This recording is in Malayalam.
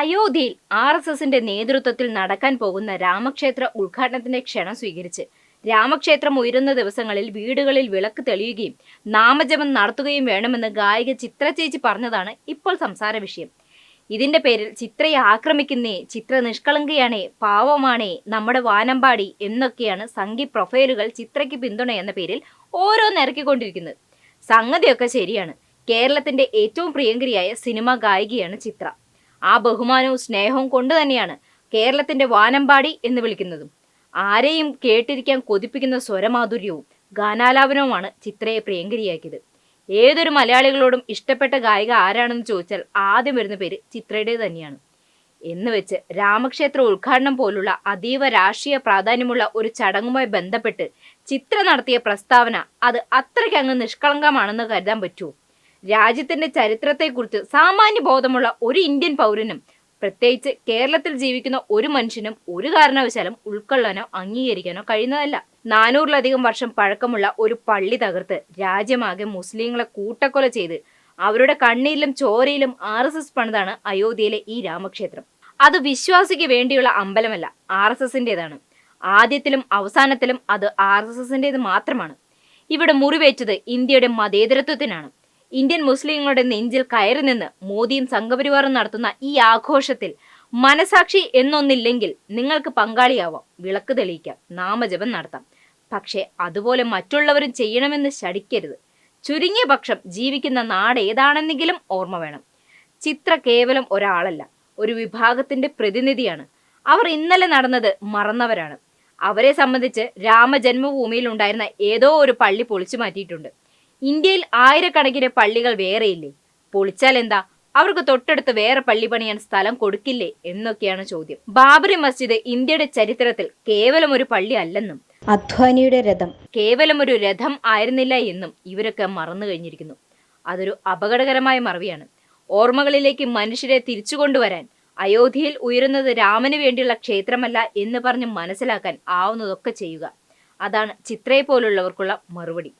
അയോധ്യയിൽ ആർ എസ് എസിന്റെ നേതൃത്വത്തിൽ നടക്കാൻ പോകുന്ന രാമക്ഷേത്ര ഉദ്ഘാടനത്തിന്റെ ക്ഷണം സ്വീകരിച്ച് രാമക്ഷേത്രം ഉയരുന്ന ദിവസങ്ങളിൽ വീടുകളിൽ വിളക്ക് തെളിയുകയും നാമജപം നടത്തുകയും വേണമെന്ന് ഗായിക ചിത്ര ചേച്ചി പറഞ്ഞതാണ് ഇപ്പോൾ സംസാര വിഷയം. ഇതിന്റെ പേരിൽ ചിത്രയെ ആക്രമിക്കുന്നേ ചിത്ര നിഷ്കളങ്കയാണേ പാവമാണേ നമ്മുടെ വാനമ്പാടി എന്നൊക്കെയാണ് സംഘി പ്രൊഫൈലുകൾ ചിത്രയ്ക്ക് പിന്തുണ എന്ന പേരിൽ ഓരോന്നിറക്കിക്കൊണ്ടിരിക്കുന്നത് സംഗതിയൊക്കെ ശരിയാണ്. കേരളത്തിന്റെ ഏറ്റവും പ്രിയങ്കരിയായ സിനിമാ ഗായികയാണ് ചിത്ര. ആ ബഹുമാനവും സ്നേഹവും കൊണ്ട് തന്നെയാണ് കേരളത്തിന്റെ വാനമ്പാടി എന്ന് വിളിക്കുന്നതും. ആരെയും കേട്ടിരിക്കാൻ കൊതിപ്പിക്കുന്ന സ്വരമാധുര്യവും ഗാനാലാപനവുമാണ് ചിത്രയെ പ്രിയങ്കരിയാക്കിയത്. ഏതൊരു മലയാളികളോടും ഇഷ്ടപ്പെട്ട ഗായിക ആരാണെന്ന് ചോദിച്ചാൽ ആദ്യം വരുന്ന പേര് ചിത്രയുടെ തന്നെയാണ്. എന്ന് വെച്ച് രാമക്ഷേത്ര ഉദ്ഘാടനം പോലുള്ള അതീവ രാഷ്ട്രീയ പ്രാധാന്യമുള്ള ഒരു ചടങ്ങുമായി ബന്ധപ്പെട്ട് ചിത്ര നടത്തിയ പ്രസ്താവന അത് അത്രയ്ക്കങ്ങ് നിഷ്കളങ്കമാണെന്ന് കരുതാൻ പറ്റുമോ? രാജ്യത്തിന്റെ ചരിത്രത്തെക്കുറിച്ച് സാമാന്യ ബോധമുള്ള ഒരു ഇന്ത്യൻ പൗരനും പ്രത്യേകിച്ച് കേരളത്തിൽ ജീവിക്കുന്ന ഒരു മനുഷ്യനും ഒരു കാരണവശാലും ഉൾക്കൊള്ളാനോ അംഗീകരിക്കാനോ കഴിയുന്നതല്ല. നാനൂറിലധികം വർഷം പഴക്കമുള്ള ഒരു പള്ളി തകർത്ത് രാജ്യമാകെ മുസ്ലിങ്ങളെ കൂട്ടക്കൊല ചെയ്ത് അവരുടെ കണ്ണീരിലും ചോരയിലും ആർ എസ് എസ് പണിതാണ് അയോധ്യയിലെ ഈ രാമക്ഷേത്രം. അത് വിശ്വാസിക്ക് വേണ്ടിയുള്ള അമ്പലമല്ല ആർ എസ് എസിന്റെതാണ് ആദ്യത്തിലും അവസാനത്തിലും അത് ആർ എസ് എസിന്റെത് മാത്രമാണ്. ഇവിടെ മുറിവേറ്റത് ഇന്ത്യയുടെ മതേതരത്വത്തിനാണ്. ഇന്ത്യൻ മുസ്ലിങ്ങളുടെ നെഞ്ചിൽ കയറി നിന്ന് മോദിയും സംഘപരിവാറും നടത്തുന്ന ഈ ആഘോഷത്തിൽ മനസാക്ഷി എന്നൊന്നില്ലെങ്കിൽ നിങ്ങൾക്ക് പങ്കാളിയാവാം. വിളക്ക് തെളിയിക്കാം. നാമജപം നടത്താം. പക്ഷേ അതുപോലെ മറ്റുള്ളവരും ചെയ്യണമെന്ന് ശടിക്കരുത്. ചുരുങ്ങിയ പക്ഷം ജീവിക്കുന്ന നാട് ഏതാണെന്നെങ്കിലും ഓർമ്മ വേണം. ചിത്ര കേവലം ഒരാളല്ല ഒരു വിഭാഗത്തിന്റെ പ്രതിനിധിയാണ്. അവർ ഇന്നലെ നടന്നത് മറന്നവരാണ്. അവരെ സംബന്ധിച്ച് രാമജന്മഭൂമിയിൽ ഉണ്ടായിരുന്ന ഏതോ ഒരു പള്ളി പൊളിച്ചു മാറ്റിയിട്ടുണ്ട്. ഇന്ത്യയിൽ ആയിരക്കണക്കിന് പള്ളികൾ വേറെയില്ലേ? പൊളിച്ചാൽ എന്താ? അവർക്ക് തൊട്ടടുത്ത് വേറെ പള്ളി പണിയാൻ സ്ഥലം കൊടുക്കില്ലേ? എന്നൊക്കെയാണ് ചോദ്യം. ബാബറി മസ്ജിദ് ഇന്ത്യയുടെ ചരിത്രത്തിൽ കേവലം ഒരു പള്ളി അല്ലെന്നും അധ്വാനിയുടെ രഥം. കേവലം ഒരു രഥം ആയിരുന്നില്ല എന്നും ഇവരൊക്കെ മറന്നു കഴിഞ്ഞിരിക്കുന്നു. അതൊരു അപകടകരമായ മറവിയാണ്. ഓർമ്മകളിലേക്ക് മനുഷ്യരെ തിരിച്ചു കൊണ്ടുവരാൻ അയോധ്യയിൽ ഉയരുന്നത് രാമന് വേണ്ടിയുള്ള ക്ഷേത്രമല്ല എന്ന് പറഞ്ഞ് മനസ്സിലാക്കാൻ ആവുന്നതൊക്കെ ചെയ്യുക. അതാണ് ചിത്രയെ പോലുള്ളവർക്കുള്ള മറുപടി.